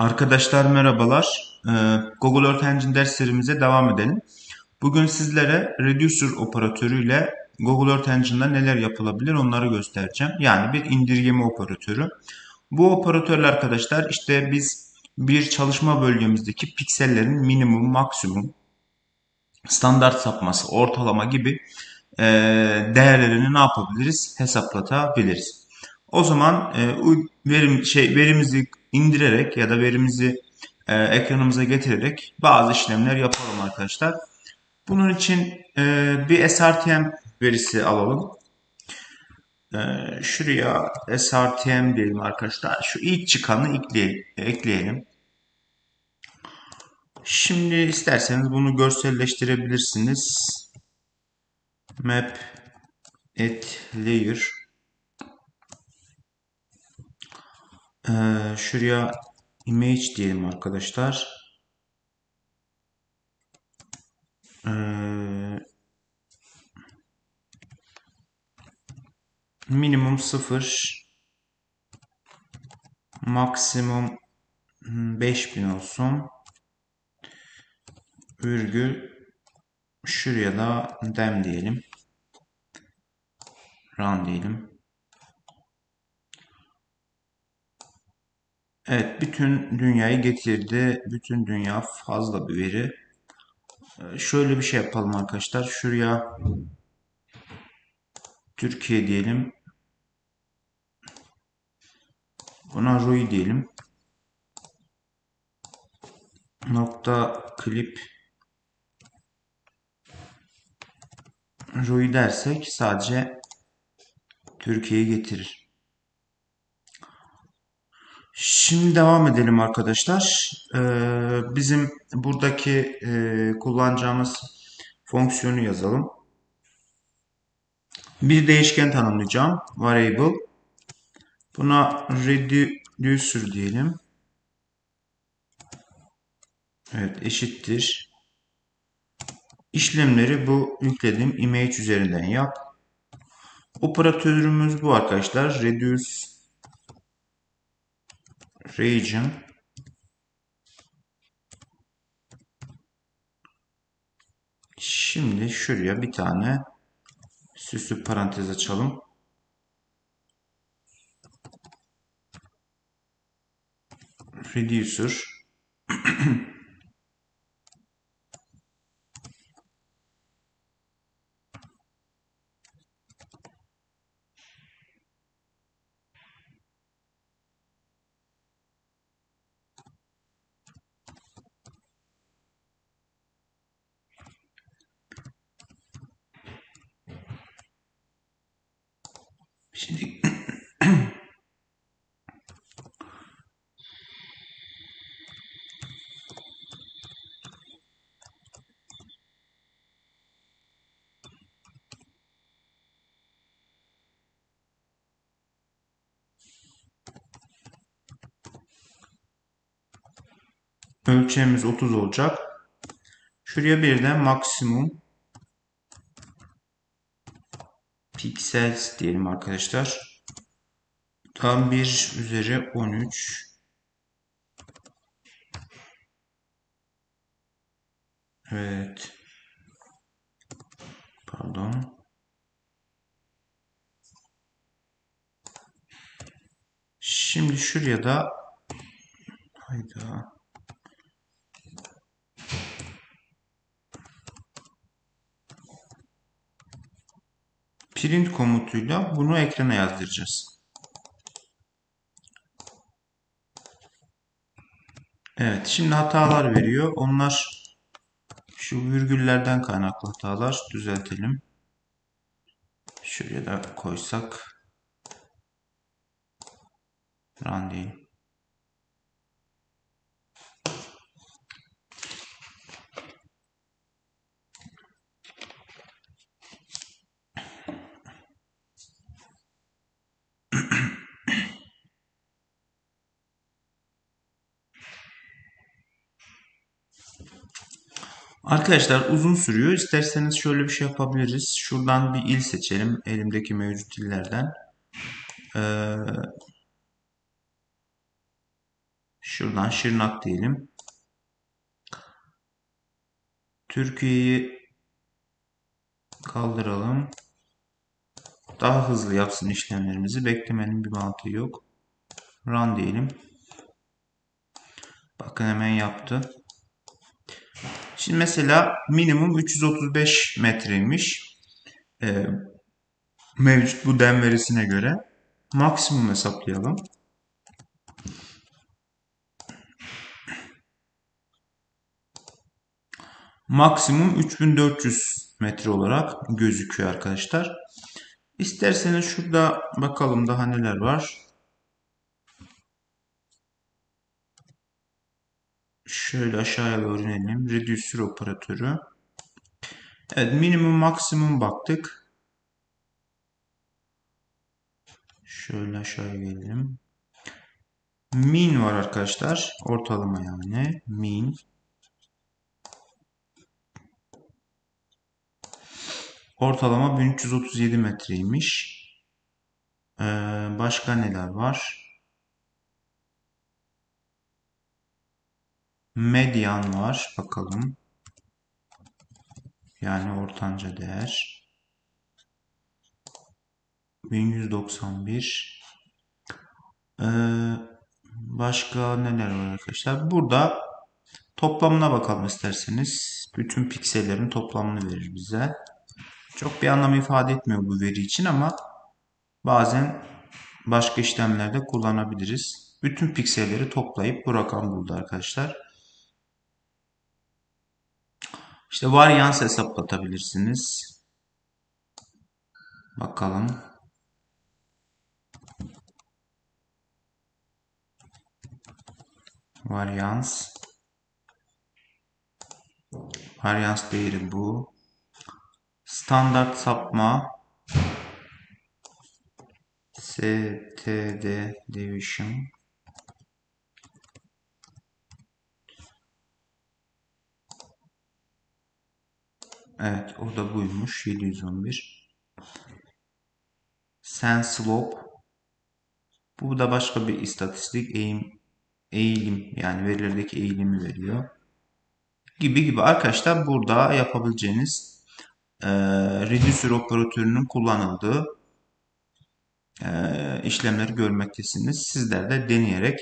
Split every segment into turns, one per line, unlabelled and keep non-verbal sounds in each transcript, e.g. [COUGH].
Arkadaşlar merhabalar. Ee, Google Earth Engine ders serimize devam edelim. Bugün sizlere Reducer operatörüyle Google Earth Engine'da neler yapılabilir onları göstereceğim. Yani bir indirgeme operatörü. Bu operatörle arkadaşlar işte biz bir çalışma bölgemizdeki piksellerin minimum, maksimum, standart sapması, ortalama gibi e, değerlerini ne yapabiliriz? Hesaplatabiliriz. O zaman e, verim şey verimizi indirerek ya da verimizi e, ekranımıza getirerek bazı işlemler yapalım arkadaşlar. Bunun için e, bir SRTM verisi alalım. E, şuraya SRTM diyelim arkadaşlar. Şu ilk çıkanı ekleyelim. ekleyelim. Şimdi isterseniz bunu görselleştirebilirsiniz. Map et layer Ee, şuraya image diyelim arkadaşlar. Ee, minimum 0 maksimum hmm, 5000 olsun. Virgül şuraya da dem diyelim. Run diyelim. Evet, bütün dünyayı getirdi. Bütün dünya fazla bir veri. Ee, Şöyle bir şey yapalım arkadaşlar. Şuraya Türkiye diyelim. Buna Rui diyelim. Nokta klip Rui dersek sadece Türkiye'yi getirir. Şimdi devam edelim arkadaşlar. Ee, bizim buradaki e, kullanacağımız fonksiyonu yazalım. Bir değişken tanımlayacağım. Variable. Buna reducer diyelim. Evet eşittir. İşlemleri bu yüklediğim image üzerinden yap. Operatörümüz bu arkadaşlar. Reduce region Şimdi şuraya bir tane süslü parantez açalım. Reducer [CLEARS THROAT] Şimdi [CLEARS THROAT] ölçeğimiz 30 olacak. Şuraya bir de maksimum pixels diyelim arkadaşlar. Tam 1 üzeri 13 Evet. Pardon. Şimdi şuraya da hayda. Print komutuyla bunu ekrana yazdıracağız. Evet, şimdi hatalar veriyor. Onlar şu virgüllerden kaynaklı hatalar. Düzeltelim. Şuraya da koysak. Run değil. Arkadaşlar uzun sürüyor. İsterseniz şöyle bir şey yapabiliriz. Şuradan bir il seçelim. Elimdeki mevcut illerden. Ee, Şuradan Şırnak diyelim. Türkiye'yi kaldıralım. Daha hızlı yapsın işlemlerimizi. Beklemenin bir mantığı yok. Run diyelim. Bakın hemen yaptı. Şimdi mesela minimum 335 metreymiş. Ee, mevcut bu dem verisine göre. Maksimum hesaplayalım. Maksimum 3400 metre olarak gözüküyor arkadaşlar. İsterseniz şurada bakalım daha neler var. Şöyle aşağıya doğru inelim. Reducer operatörü. Evet minimum maksimum baktık. Şöyle aşağıya gelelim. Min var arkadaşlar. Ortalama yani. Min. Ortalama 1337 metreymiş. Ee, başka neler var? Median var. Bakalım. Yani ortanca değer. 1191. Ee, başka neler var arkadaşlar? Burada toplamına bakalım isterseniz. Bütün piksellerin toplamını verir bize. Çok bir anlam ifade etmiyor bu veri için ama bazen başka işlemlerde kullanabiliriz. Bütün pikselleri toplayıp bu rakam buldu arkadaşlar. İşte varyans hesaplatabilirsiniz. Bakalım. Varyans. Varyans değeri bu. Standart sapma. STD Division. Evet o da buymuş 711. Sen slope. Bu da başka bir istatistik eğim eğilim yani verilerdeki eğilimi veriyor. Gibi gibi arkadaşlar burada yapabileceğiniz e, reducer operatörünün kullanıldığı e, işlemleri görmektesiniz. Sizler de deneyerek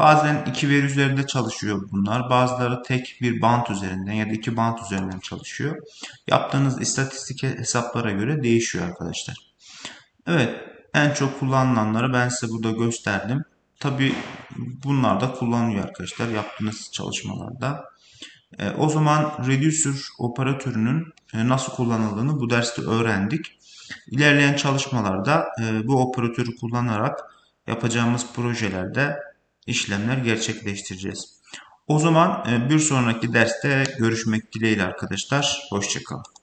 bazen iki veri üzerinde çalışıyor bunlar. Bazıları tek bir bant üzerinden ya da iki bant üzerinden çalışıyor. Yaptığınız istatistik hesaplara göre değişiyor arkadaşlar. Evet en çok kullanılanları ben size burada gösterdim. Tabi bunlar da kullanılıyor arkadaşlar yaptığınız çalışmalarda. E, o zaman reducer operatörünün e, nasıl kullanıldığını bu derste öğrendik. İlerleyen çalışmalarda e, bu operatörü kullanarak yapacağımız projelerde işlemler gerçekleştireceğiz. O zaman e, bir sonraki derste görüşmek dileğiyle arkadaşlar. Hoşçakalın.